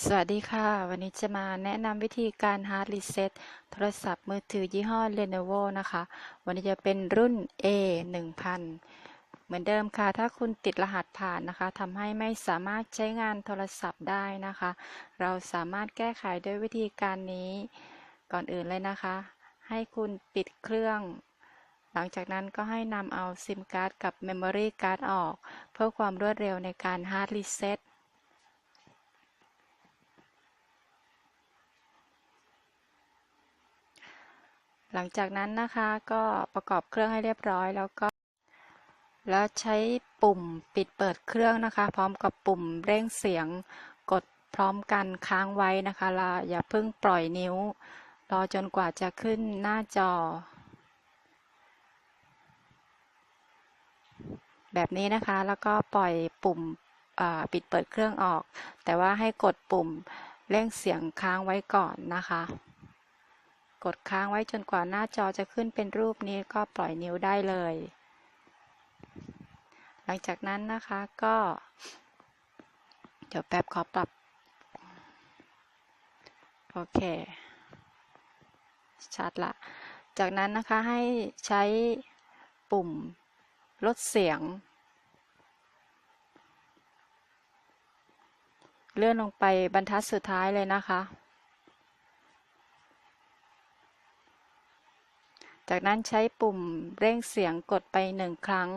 สวัสดีค่ะ วันนี้จะมาแนะนำวิธีการ Hard Reset โทรศัพท์มือถือยี่ห้อ Lenovo นะคะ วันนี้จะเป็นรุ่น A 1000เหมือนเดิมค่ะ ถ้าคุณติดรหัสผ่านนะคะทำให้ไม่สามารถใช้งานโทรศัพท์ได้นะคะ เราสามารถแก้ไขด้วยวิธีการนี้ก่อนอื่นเลยนะคะ ให้คุณปิดเครื่อง หลังจากนั้นก็ให้นำเอาซิมการ์ดกับ Memory Card ออก เพื่อความรวดเร็วในการ Hard Reset หลังจากนั้นนะคะก็ประกอบเครื่องให้เรียบร้อยแล้วก็ แล้วใช้ปุ่มปิดเปิดเครื่องนะคะ พร้อมกับปุ่มเร่งเสียงกดพร้อมกันค้างไว้นะคะแลวอย่าเพิ่งปล่อยนิ้ว รอจนกว่าจะขึ้นหน้าจอ แบบนี้นะคะแล้วก็ปล่อยปุ่มปิดเปิดเครื่องออก แต่ว่าให้กดปุ่มเร่งเสียงค้างไว้ก่อนนะคะ กดค้างไว้จนกว่าหน้าจอจะขึ้นเป็นรูปนี้ก็ปล่อยนิ้วได้เลย หลังจากนั้นนะคะก็ เดี๋ยวแป๊บขอปรับ โอเค ชัดละ จากนั้นนะคะให้ใช้ปุ่มลดเสียง เลื่อนลงไปบรรทัดสุดท้ายเลยนะคะ จากนั้นใช้ปุ่มเร่งเสียงกดไปหนึ่งครั้ง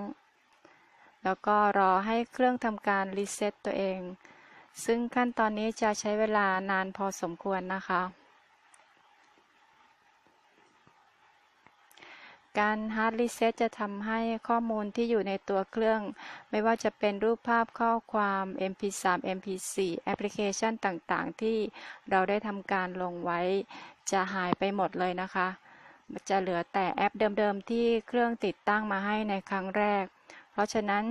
แล้วก็รอให้เครื่องทำการรีเซ็ตตัวเอง ซึ่งขั้นตอนนี้จะใช้เวลานานพอสมควรนะคะ การ Hard Reset จะทำให้ข้อมูลที่อยู่ในตัวเครื่อง ไม่ว่าจะเป็นรูปภาพข้อความ MP3 MP4 แอปพลิเคชันต่างๆ ที่เราได้ทำการลงไว้จะหายไปหมดเลยนะคะ จะเหลือแต่แอปเดิมๆ ที่เครื่องติดตั้งมาให้ในครั้งแรก เพราะฉะนั้น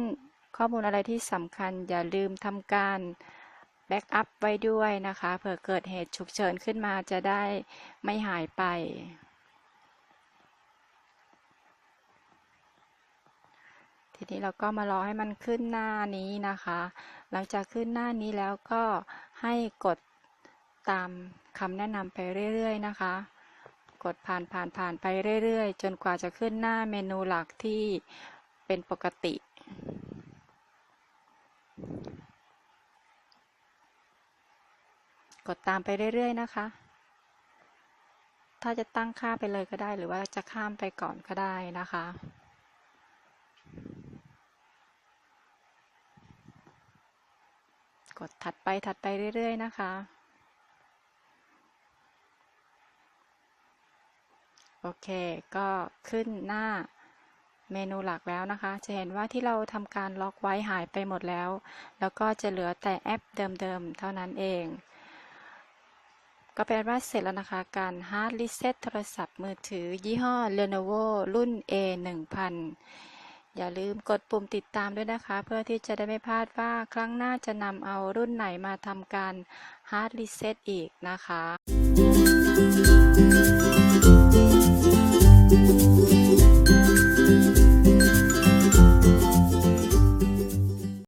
ข้อมูลอะไรที่สำคัญอย่าลืมทำการแบ็กอัพไว้ด้วยนะคะ เผื่อเกิดเหตุฉุกเฉินขึ้นมาจะได้ไม่หายไป ทีนี้เราก็มารอให้มันขึ้นหน้านี้นะคะ หลังจากขึ้นหน้านี้แล้วก็ให้กดตามคำแนะนำไปเรื่อย ๆ นะคะ กดผ่านผ่านผ่านไปเรื่อยๆ จนกว่าจะขึ้นหน้าเมนูหลักที่เป็นปกติ กดตามไปเรื่อยๆนะคะ ถ้าจะตั้งค่าไปเลยก็ได้หรือว่าจะข้ามไปก่อนก็ได้นะคะกดถัดไปถัดไปเรื่อย ๆ นะคะ โอเค ก็ขึ้นหน้าเมนูหลักแล้วนะคะ จะเห็นว่าที่เราทำการล็อกไว้หายไปหมดแล้ว แล้วก็จะเหลือแต่แอปเดิมๆ เท่านั้นเอง ก็เป็นว่าเสร็จแล้วนะคะ การ Hard Reset โทรศัพท์มือถือ ยี่ห้อ Lenovo รุ่น A 1000อย่าลืมกดปุ่มติดตามด้วยนะคะ เพื่อที่จะได้ไม่พลาดว่าครั้งหน้าจะนำเอารุ่นไหนมาทำการ Hard Reset อีกนะคะ Thank you.